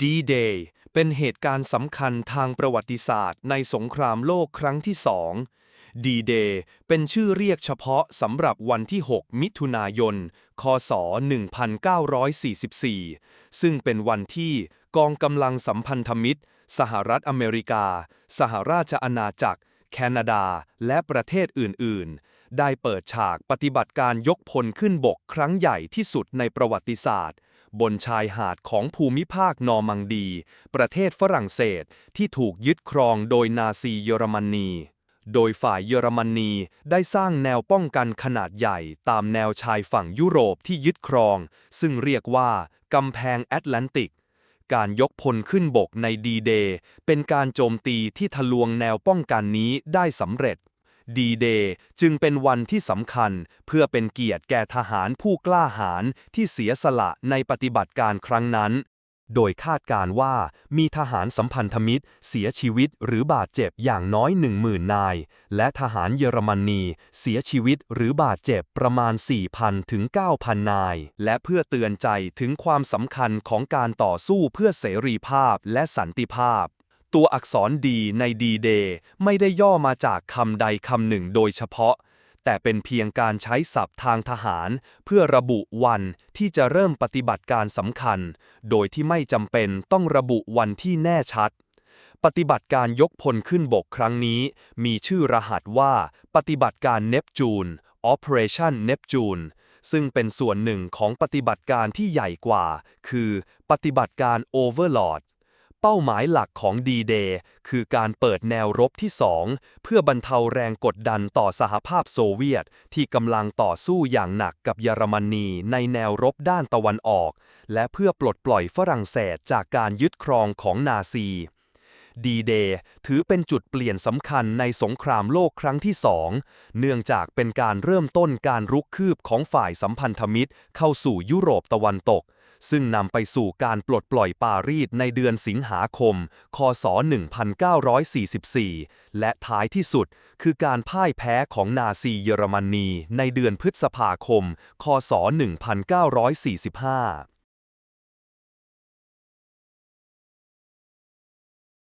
D-Day เป็นเหตุการณ์สำคัญทางประวัติศาสตร์ในสงครามโลกครั้งที่สอง D-Day เป็นชื่อเรียกเฉพาะสำหรับวันที่ 6 มิถุนายน คศ 1944 ซึ่งเป็นวันที่กองกำลังสัมพันธมิตร สหรัฐอเมริกา สหราชอาณาจักร แคนาดา และประเทศอื่น ๆ ได้เปิดฉากปฏิบัติการยกพลขึ้นบกครั้งใหญ่ที่สุดในประวัติศาสตร์ บนชายหาดของภูมิภาคนอร์มังดี ประเทศฝรั่งเศสที่ถูกยึดครองโดยนาซีเยอรมนี โดยฝ่ายเยอรมนีได้สร้างแนวป้องกันขนาดใหญ่ตามแนวชายฝั่งยุโรปที่ยึดครอง ซึ่งเรียกว่ากำแพงแอตแลนติกการยกพลขึ้นบกในดีเดย์เป็นการโจมตีที่ทะลวงแนวป้องกันนี้ได้สำเร็จ ดีเดย์จึงเป็นวันที่สำคัญ เพื่อเป็นเกียรติแก่ทหารผู้กล้าหาญที่เสียสละในปฏิบัติการครั้งนั้น โดยคาดการณ์ว่ามีทหารสัมพันธมิตร เสียชีวิตหรือบาดเจ็บอย่างน้อย10,000นาย และทหารเยอรมนีเสียชีวิตหรือบาดเจ็บประมาณ 4,000 ถึง 9,000 นาย และเพื่อเตือนใจถึงความสำคัญของการต่อสู้เพื่อเสรีภาพและสันติภาพ ตัวอักษรดีในดีเดย์ไม่ได้ย่อมาจากคำใดคำหนึ่งโดยเฉพาะ แต่เป็นเพียงการใช้ศัพท์ทางทหาร เพื่อระบุวันที่จะเริ่มปฏิบัติการสำคัญ โดยที่ไม่จำเป็นต้องระบุวันที่แน่ชัด ปฏิบัติการยกพลขึ้นบกครั้งนี้ มีชื่อรหัสว่า ปฏิบัติการเนปจูน Operation Neptune ซึ่งเป็นส่วนหนึ่งของปฏิบัติการที่ใหญ่กว่า คือปฏิบัติการ Overlord เป้าหมายหลักของ D-Day คือการเปิดแนวรบที่2เพื่อบรรเทาแรงกดดันต่อสหภาพโซเวียต ที่กำลังต่อสู้อย่างหนักกับเยอรมนีในแนวรบด้านตะวันออก และเพื่อปลดปล่อยฝรั่งเศสจากการยึดครองของนาซี D-Day ถือเป็นจุดเปลี่ยนสำคัญในสงครามโลกครั้งที่สองเนื่องจากเป็นการเริ่มต้นการรุกคืบของฝ่ายสัมพันธมิตรเข้าสู่ยุโรปตะวันตก ซึ่งนำไปสู่การปลดปล่อยปารีสในเดือนสิงหาคม คศ 1944 และท้ายที่สุดคือการพ่ายแพ้ของนาซีเยอรมนีในเดือนพฤษภาคม คศ 1945